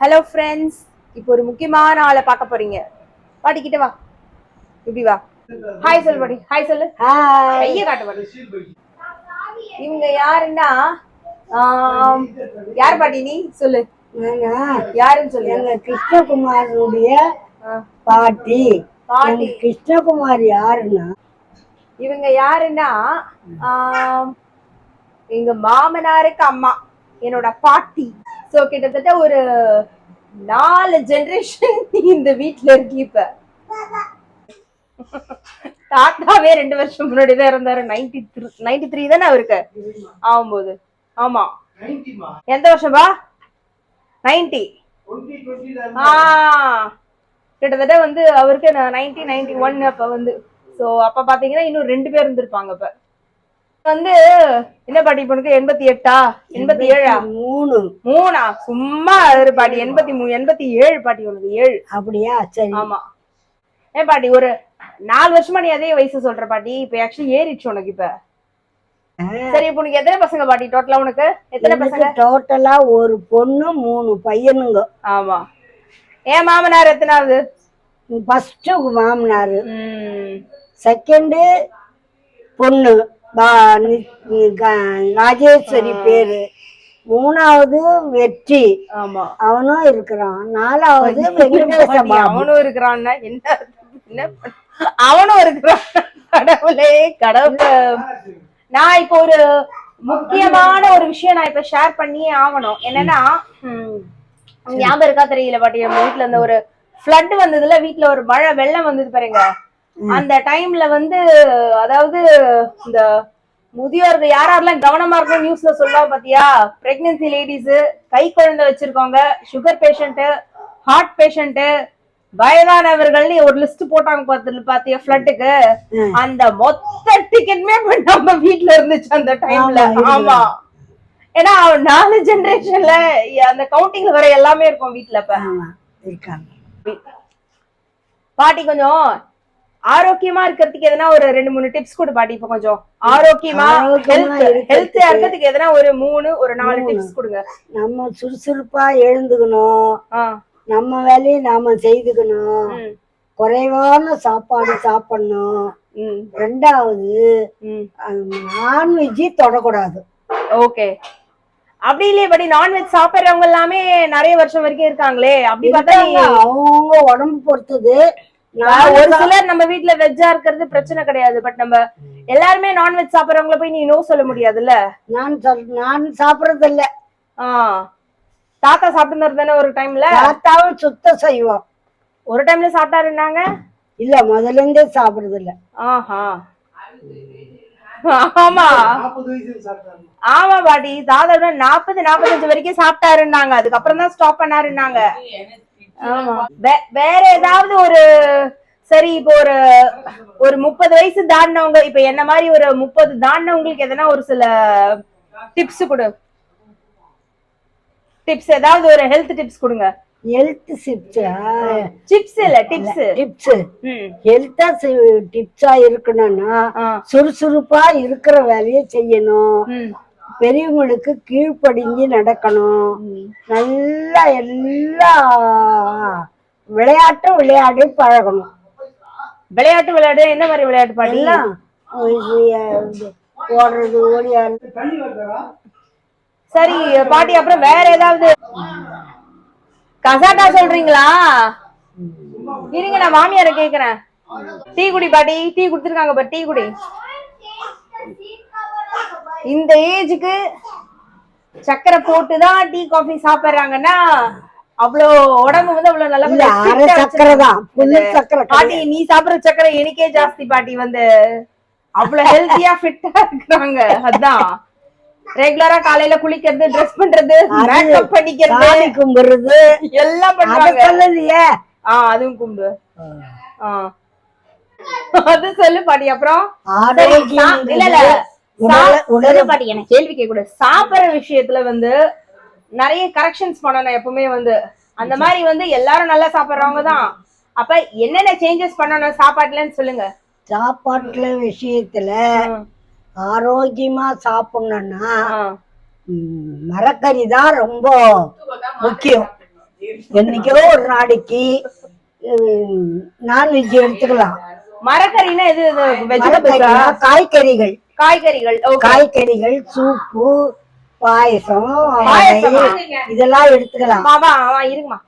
Hello friends இப்போ ஒரு முக்கியமான ஆளை பார்க்க போறீங்க. பாட்டிக்கிட்ட வா. இப்படி வா. ஹாய் சொல்லு பாட்டி. ஹாய் சொல்லு. கைய காட்டு பாட்டி. இவங்க யாருன்னா யார் பாட்டி நீ? சொல்லு. யாருன்னு சொல்லு. எங்க பாட்டி. பாட்டி. கிருஷ்ணகுமார் யாருன்னா? இவங்க யாருன்னா எங்க மாமனாருக்கு அம்மா என்னோட பாட்டி. சோ கிட்டத்தட்ட ஒரு நாலு ஜெனரேஷன் இந்த வீட்ல இருக்கு இப்ப. தாத்தாவே ரெண்டு வருஷம் முன்னாடி தான் இருந்தாரு நைன்டி த்ரீ நைன்டி த்ரீ தானே அவருக்கு? ஆகும்போது. ஆமா. எந்த வருஷம்பா? நைன்டி. ஆ. கிட்டத்தட்ட வந்து அவருக்கு நைன்டி நைன்டி ஒன் அப்ப வந்து. சோ அப்ப பாத்தீங்கன்னா இன்னும் ரெண்டு பேர் இருந்திருப்பாங்க அப்ப வந்து என்ன பாட்டி பொண்ணுக்கு? எண்பத்தி எட்டா? எண்பத்தி ஏழா? மூணு. மூணா? சும்மா இரு பாட்டி. எண்பத்தி மூணு எண்பத்தி ஏழு பாட்டி உனக்கு. ஏழு. அப்படியா? சரி. ஆமா. ஏன் பாட்டி ஒரு நாலு வருஷமா நீ அதே வயசு சொல்ற பாட்டி. இப்ப ஆக்சுவலி ஏறிடுச்சு உனக்கு இப்ப. சரி இப்ப உனக்கு எத்தனை பசங்க பாட்டி? டோட்டலா உனக்கு? எத்தனை பசங்க? டோட்டலா ஒரு பொண்ணு மூணு பையனுங்க. ஆமா. ஏன் மாமனார் எத்தனாவது? ஃபர்ஸ்ட் மாமனாரு. செகண்டு பொண்ணு. ராஜேஸ்வரி பேரு. மூணாவது வெற்றி. அவனும் இருக்கிறான். நாலாவது அவனும் இருக்கிறான்னா என்ன அவனும் இருக்கிறான். கடவுளே கடவுள். நான் இப்போ ஒரு முக்கியமான ஒரு விஷயம் நான் இப்ப ஷேர் பண்ணியே ஆகணும். என்னன்னா ஞாபகம் இருக்கா தெரியல பாட்டி நம்ம வீட்ல இந்த ஒரு ஃப்ளட் வந்ததுல வீட்ல ஒரு மழை வெள்ளம் வந்தது பாருங்க. அந்த டைம்ல வந்து அதாவது இந்த முதியோர்கள் யார் யாரெல்லாம் கவனமா இருக்கணும் நியூஸ்ல சொல்லுவா பாத்தியா? பிரெக்னன்சி லேடிஸ் கை குழந்தை வச்சிருக்கவங்க சுகர் பேஷண்ட் ஹார்ட் பேஷண்ட் வயதானவர்கள்னு ஒரு லிஸ்ட் போட்டாங்க பார்த்து பாத்தியா ஃபிளட்டுக்கு அந்த மொத்த டிக்கெட்டுமே நம்ம வீட்ல இருந்துச்சு அந்த டைம்ல. ஆமா, ஏன்னா நாலு ஜெனரேஷன்ல அந்த கவுண்டிங்ல வர எல்லாமே இருக்கும் வீட்ல இப்ப. இருக்காங்க. பாட்டி கொஞ்சம் ஆரோக்கியமா இருக்கிறதுக்கு எதனா ஒரு ரெண்டு மூணு டிப்ஸ் கொடு பாட்டி இப்ப கொஞ்சம். ஆரோக்கியமா ஹெல்த்தியா இருக்கிறதுக்கு. எதனா ஒரு மூணு ஒரு நாலு டிப்ஸ் கொடுங்க. நம்ம சுறுசுறுப்பா எழுந்துக்கணும். நம்ம வேலையை நாம செய்துக்கணும். குறைவான சாப்பாடு சாப்பிடணும். ரெண்டாவது ம். நான்வெஜ்ஜி தொடக்கூடாது. ஓகே. அப்படி இல்லையே படி நான்வெஜ் சாப்பிடுறவங்க எல்லாமே நிறைய வருஷம் வரைக்கும் இருக்காங்களே. அப்படி பார்த்தா அவங்க உடம்பு பொறுத்தது. ஒரு சிலர் நம்ம வீட்ல வெஜ்ஜா இருக்கிறது பிரச்சனை கிடையாது. பட் நம்ம எல்லாருமே நான்வெஜ் சாப்பிடுறவங்கள போய் நீ நோ சொல்ல முடியாதுல்ல? நான் சொல் நான் சாப்பிடறது இல்ல ஆ. தாத்தா சாப்பிட்டு தானே ஒரு டைம்ல தாத்தாவும் சுத்த செய்வோம் ஒரு டைம்ல சாப்பிட்டாருன்னாங்க இல்ல முதல்ல இருந்தே சாப்பிடறது இல்ல ஆஹா. ஆமா. ஆமா பாட்டி. தாத்தா நாற்பது நாற்பத்தஞ்சு வரைக்கும் சாப்பிட்டாருன்னாங்க. அதுக்கப்புறம் தான் ஸ்டாப் பண்ணாருன்னாங்க வேற ஏதாவது ஒரு சரி இப்போ ஒரு ஒரு முப்பது வயசு தாண்டினவங்க இப்ப என்ன மாதிரி ஒரு முப்பது தாண்டினவங்களுக்கு எதனா ஒரு சில டிப்ஸ் கொடு. டிப்ஸ் ஏதாவது ஒரு ஹெல்த் டிப்ஸ் கொடுங்க. ஹெல்த் சிப்ஸா டிப்ஸ் இல்ல டிப்ஸ் டிப்ஸ் ஹெல்த்தா டிப்ஸா இருக்கணும்னா. சுறுசுறுப்பா இருக்கிற வேலையை செய்யணும். பெரியவங்களுக்கு கீழ்ப்படிஞ்சு நடக்கணும். நல்லா எல்லா விளையாட்டும் விளையாடி பழகணும். விளையாட்டு விளையாடு என்ன மாதிரி விளையாட்டு பாடி எல்லாம் இது, இது, ஓடுறது ஓடியாடுறது சரி பாட்டி அப்புறம் வேற ஏதாவது? கசாட்டா சொல்றீங்களா? இருங்க நான் மாமியார கேக்குறேன். டீ குடி பாட்டி. டீ குடுத்துருக்காங்க டீ குடி. இந்த ஏஜுக்கு சக்கரை போட்டுதான் டீ காஃபி சாப்பிடுறாங்கன்னா அவ்வளோ உடம்பு வந்து அவ்வளவு நல்லா சக்கரை தான் சக்கரை பாட்டி நீ சாப்பிடுற சக்கரை எனக்கே ஜாஸ்தி பாட்டி வந்து அவ்வளவு ஹெல்த்தியா ஃபிட்டா இருக்கிறாங்க. அதான். ரெகுலரா காலையில குளிக்கிறது ட்ரெஸ் பண்றது மேக்கப் பண்ணிக்கிறது கும்பிடுறது. எல்லாம் பண்றாங்க சொல்லலையே. ஆ அதுவும் கும்பிடு. ஆ. அது சொல்லு பாட்டி அப்புறம் இல்ல இல்ல. கேள்வி கேட்க கூடாது சாப்பிடுற விஷயத்துல வந்து நிறைய கரெக்ஷன்ஸ் பண்ணணும் எப்பவுமே வந்து அந்த மாதிரி வந்து எல்லாரும் நல்லா சாப்பிடுறவங்க தான். அப்ப என்னென்ன சேஞ்சஸ் பண்ணணும் சாப்பாட்டுலன்னு சொல்லுங்க. சாப்பாட்டுல விஷயத்துல ஆரோக்கியமா சாப்பிடணும்னா மரக்கறி தான் ரொம்ப முக்கியம். என்னைக்கோ ஒரு நாளைக்கு நான்வெஜ் எடுத்துக்கலாம். மரக்கறினா மரக்கறினா காய்கறிகள். காய்கறிகள் காய்கறிகள் சூப்பு பாயசம் பாயசமா? இதெல்லாம் எடுத்துக்கலாம். மாமா இருங்கம்மா.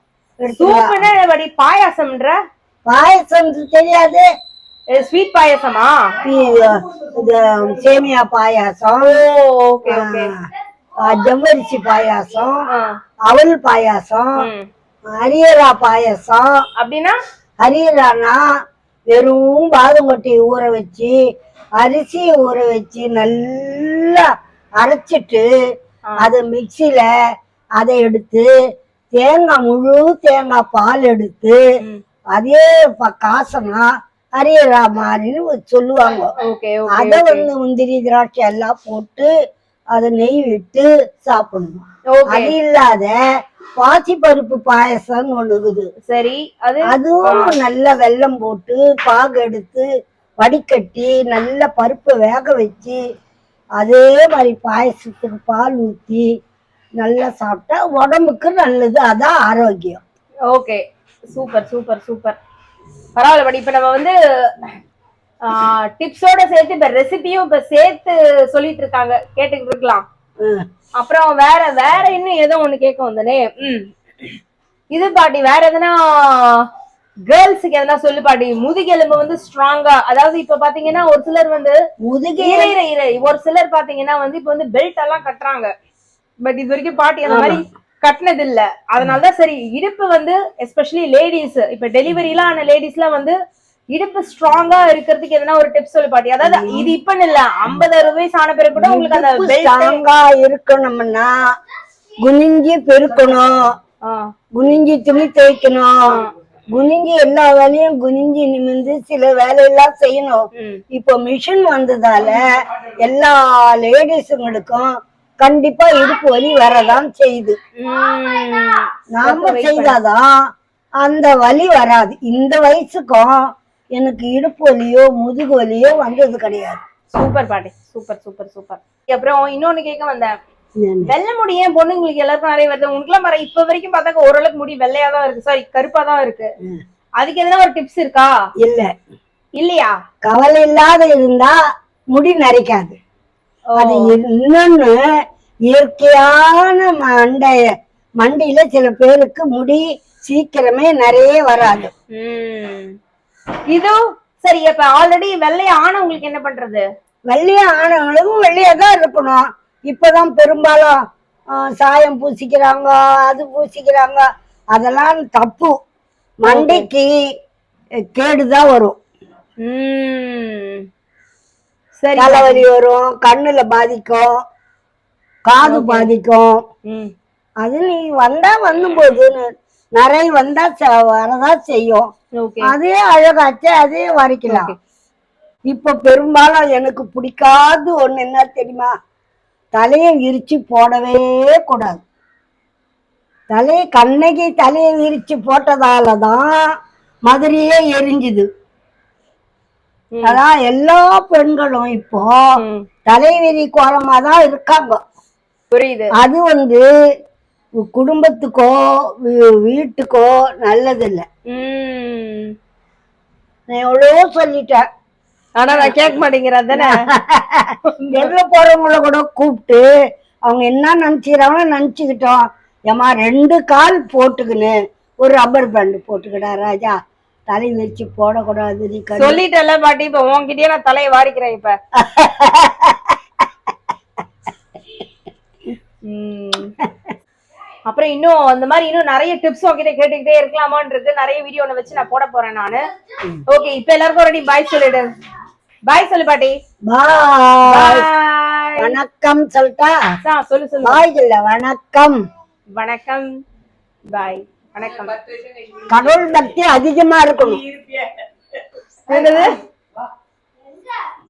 சூப்புன்னா படி பாயாசம்ன்ற? பாயசம் தெரியாது. ஸ்வீட் பாயாசமா? இது இது சேமியா பாயாசம் ஜவ்வரிசி பாயாசம் அவல் பாயாசம் அரியரா பாயாசம் அப்படின்னா? அரியரானா வெறும் பாதம் கொட்டையை ஊற வச்சு அரிசியை ஊற வச்சு நல்லா அரைச்சிட்டு அதை மிக்சியில அதை எடுத்து தேங்காய் முழு தேங்காய் பால் எடுத்து. அதே காசனா அரியரா மாதிரின்னு சொல்லுவாங்க. அத வந்து முந்திரி திராட்சை எல்லாம் போட்டு அதை நெய் விட்டு சாப்பிடணும். அது இல்லாத பாசி பருப்பு பாயசம்னு ஒண்ணு இருக்குது. சரி அது? அதுவும் நல்ல வெல்லம் போட்டு பாகு எடுத்து வடிகட்டி நல்ல பருப்பை வேக வச்சு அதே மாதிரி பாயசத்துக்கு பால் ஊற்றி நல்லா சாப்பிட்டா உடம்புக்கு நல்லது. அதான் ஆரோக்கியம். ஓகே. Super super super. பரவாயில்ல படி. இப்ப நம்ம வந்து டிப்ஸோட சேர்த்து இப்ப ரெசிபியும் இப்ப சேர்த்து சொல்லிட்டு இருக்காங்க. கேட்டுக்கிட்டு இருக்கலாம். அப்புறம் வேற வேற இன்னும் ஏதோ ஒண்ணு கேட்க வந்தனே. ம். இது பாட்டி வேற எதனா கேர்ள்ஸுக்கு எதனா சொல்லு பாட்டி. முதுகெலும்பு வந்து ஸ்ட்ராங்கா அதாவது இப்ப பாத்தீங்கன்னா ஒரு சிலர் வந்து முதுகே. ஒரு சிலர் பாத்தீங்கன்னா வந்து இப்ப வந்து பெல்ட் எல்லாம் கட்டுறாங்க. பட் இது வரைக்கும் பாட்டி அந்த மாதிரி கட்டினது இல்ல அதனாலதான் சரி இடுப்பு வந்து எஸ்பெஷலி லேடிஸ் இப்ப டெலிவரி எல்லாம் ஆன லேடிஸ்லாம் வந்து இடுப்பு ஸ்ட்ராங்கா இருக்கிறதுக்கு எதனா ஒரு டிப்ஸ் சொல்லு பாட்டி. அதாவது இது இப்பன்னு இல்ல ஐம்பது அறுபது வயசு ஆன பிறகு கூட உங்களுக்கு அந்த ஸ்ட்ராங்கா இருக்கணும்னா குனிஞ்சி பெருக்கணும். குனிஞ்சி துணி துவைக்கணும். குனிஞ்சி எல்லா வேலையும் குனிஞ்சி நிமிர்ந்து சில வேலையெல்லாம் செய்யணும். இப்போ மிஷின் வந்ததால எல்லா லேடிஸுங்களுக்கும் கண்டிப்பா இடுப்பு வலி வரதான் செய்யுது. நாம செய்தாதான் அந்த வலி வராது. இந்த வயசுக்கும் எனக்கு இடுப்பு வலியோ முதுகு வலியோ வந்தது கிடையாது. சூப்பர் பாட்டி. Super super super. அப்புறம் இன்னொன்னு கேட்க வந்தேன். வெள்ளை முடி ஏன் பொண்ணுங்களுக்கு எல்லாருக்கும் நிறைய வருது? உங்களுக்குலாம் வர இப்ப வரைக்கும் பார்த்தாக்க ஓரளவுக்கு முடி வெள்ளையா தான் இருக்கு. சாரி கருப்பா தான் இருக்கு. அதுக்கு எதனா ஒரு டிப்ஸ் இருக்கா? இல்ல. இல்லையா? கவலை இல்லாத இருந்தா முடி நரைக்காது. அது இன்னொன்னு இயற்கையான மண்டைய மண்டியில சில பேருக்கு முடி சீக்கிரமே நிறைய வராது. இது சரி இப்ப ஆல்ரெடி வெள்ளையா ஆனவங்களுக்கு என்ன பண்றது? வெள்ளையா ஆனவங்களுக்கும் வெள்ளையா தான் இருக்கணும். இப்பதான் பெரும்பாலும் சாயம் பூசிக்கிறாங்க அது பூசிக்கிறாங்க. அதெல்லாம் தப்பு. மண்டைக்கு கேடுதான் வரும். சரி தலைவலி வரும் கண்ணுல பாதிக்கும் காது பாதிக்கும். அது நீ வந்தா வந்தும்போது நிறைய வந்தா வரதான் செய்யும். அதே அழகாச்சு அதே வரைக்கலாம். இப்ப பெரும்பாலும் எனக்கு பிடிக்காத ஒண்ணு என்ன தெரியுமா? தலையை விரிச்சு போடவே கூடாது தலையை கண்ணகி தலையை விரிச்சு போட்டதாலதான் மதுரையே எரிஞ்சுது. அதான் எல்லா பெண்களும் இப்போ. தலைவிரி கோலமா தான் இருக்காங்க புரியுது அது வந்து குடும்பத்துக்கோ வீட்டுக்கோ நல்லதில்லை. நான் எவ்வளவோ சொல்லிட்டேன் ஆனா நான் கேட்க மாட்டேங்கிறேன் தானே எதுல போறவங்கள கூட கூப்பிட்டு அவங்க என்ன நினைச்சுக்கிறாங்களோ நினைச்சுக்கிட்டோம். ஏமா ரெண்டு கால் போட்டுக்கின்னு. ஒரு ரப்பர் பேண்ட் போட்டுக்கிடா ராஜா. தலை வச்சு போடக்கூடாது நீ சொல்லிட்டல பாட்டி இப்ப உன்கிட்டயே நான் தலையை வாரிக்கிறேன் இப்ப. அப்புறம் இன்னும் அந்த மாதிரி இன்னும் நிறைய டிப்ஸ் உங்ககிட்ட கேட்டுக்கிட்டே இருக்கலாமான்னு இருக்கு நிறைய வீடியோ ஒண்ணு வச்சு நான் போட போறேன் நானு. ஓகே இப்ப எல்லாருக்கும் ரெடி பாய் சொல்லிடு. பாய் சொல்லு பாட்டி. பாய் வணக்கம் சொல்லிட்டா? சொல்லு சொல்லு. பாய் இல்ல வணக்கம். வணக்கம். பாய் வணக்கம். கடவுள் பக்தி அதிகமா இருக்கணும். என்னது?